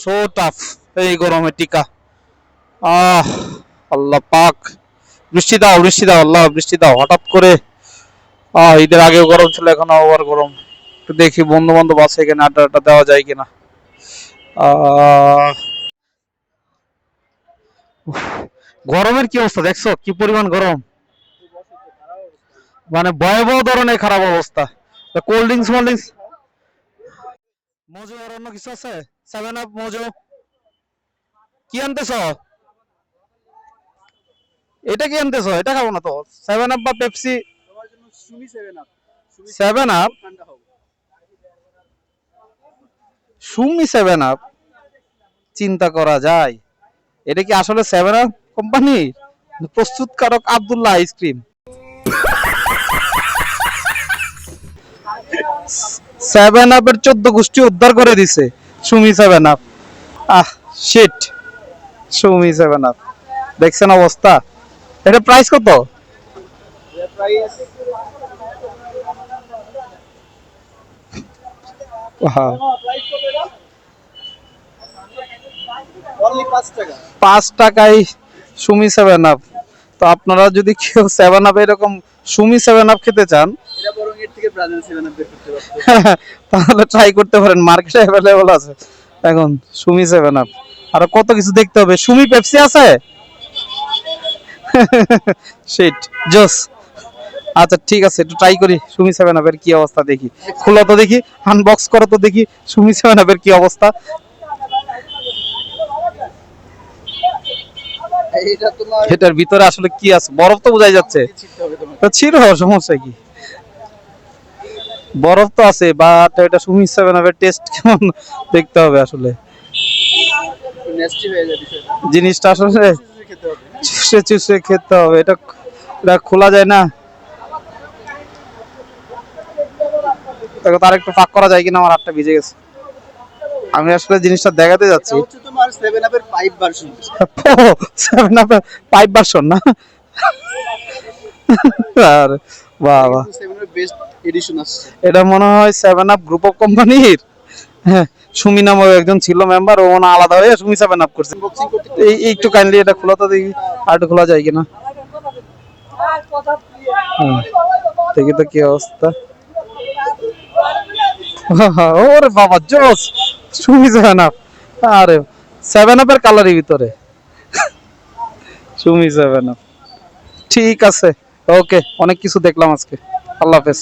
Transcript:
So tough এই গরমে টিকা। আহ, আল্লাহ পাক, বৃষ্টি দাও বৃষ্টি দাও, আল্লাহ বৃষ্টি দাও, হঠাৎ করে। আহ, ঈদের আগেও গরম ছিল, এখন আবার গরম। একটু দেখি বন্ধু বান্ধব আছে এখানে আড্ডা আড্ডা দেওয়া যায় কিনা। গরমের কি অবস্থা, দেখছ? কি পরিমাণ গরম। মানে ভয়াবহ ধরনের খারাপ অবস্থা। কোল্ড ড্রিঙ্কস মোল্ড ড্রিঙ্কস মজু আর অন্য কিছু আছে? সেভেন আপ মজু। কি আনতেছ? এটা কি আনতেছ? এটা খাব না তো। সেভেন আপ বা Pepsi Seven Up Sumi Seven Up চিন্তা করা যায়। এটা কি আসলে সেভেন আপ কোম্পানি প্রস্তুতকারক আবদুল্লাহ আইসক্রিম সেভেন আপের চোদ্দ গোষ্ঠী উদ্ধার করে দিছে। Sumi Seven Up ah shit Sumi Seven Up দেখছেন অবস্থা? এটা প্রাইস কত? Price Wow. প্রাইস কত এটা অনলি 5 টাকা পাঁচ টাকায় সুমি সেভেন আপ তো আপনারা যদি কেউ সেভেন আপ এরকম সুমি সেভেন আপ খেতে চান ব্রাজিল সেভেন আপ বের করতে পারতো। তাহলে ট্রাই করতে পারেন মার্কেটে অ্যাভেলেবল আছে। এখন সুমি সেভেন আপ আরও কত কিছু দেখতে হবে? সুমি পেপসি আছে? শিট জোস। আচ্ছা ঠিক আছে একটু ট্রাই করি সুমি সেভেন আপের কি অবস্থা দেখি। খুলো তো দেখি আনবক্স করো তো দেখি সুমি সেভেন আপের কি অবস্থা। এটার ভিতরে আসলে কি আছে? বরফ তো বোঝাই যাচ্ছে। তো ছিল সমস্যা কি? বরফ তো আছে বাট এটা সুমি সেভেন আপের টেস্ট কেমন দেখতে হবে আসলে। জিনিসটা আসলে চুষে চুষে খেতে হবে এটা এটা খোলা যায় না। দেখো তার একটু ফাঁক করা যায় কিনা আমার হাতটা ভিজে গেছে। আমি আসলে জিনিসটা দেখাতে যাচ্ছি। তোমার আপের পাইপ ভার্সন পাইপ না? আর বাহ বাহ সেভেন বেস্ট এডিশন আসছে। এটা মনে হয় সেভেন আপ গ্রুপ অফ কোম্পানির সুমি নামে একজন ছিল মেম্বার ও মনে আলাদা হয়ে সুমি সেভেন আপ করছে। এই একটু কাইন্ডলি এটা খোলা তো দেখি আর খোলা যায় কিনা। দেখি তো কি অবস্থা। ওরে বাবা জোস! সুমি সেভেন আপ আরে সেভেন আপের কালারের ভিতরে। সুমি সেভেন আপ ঠিক আছে ওকে অনেক কিছু দেখলাম আজকে। আল্লাহ হাফেজ।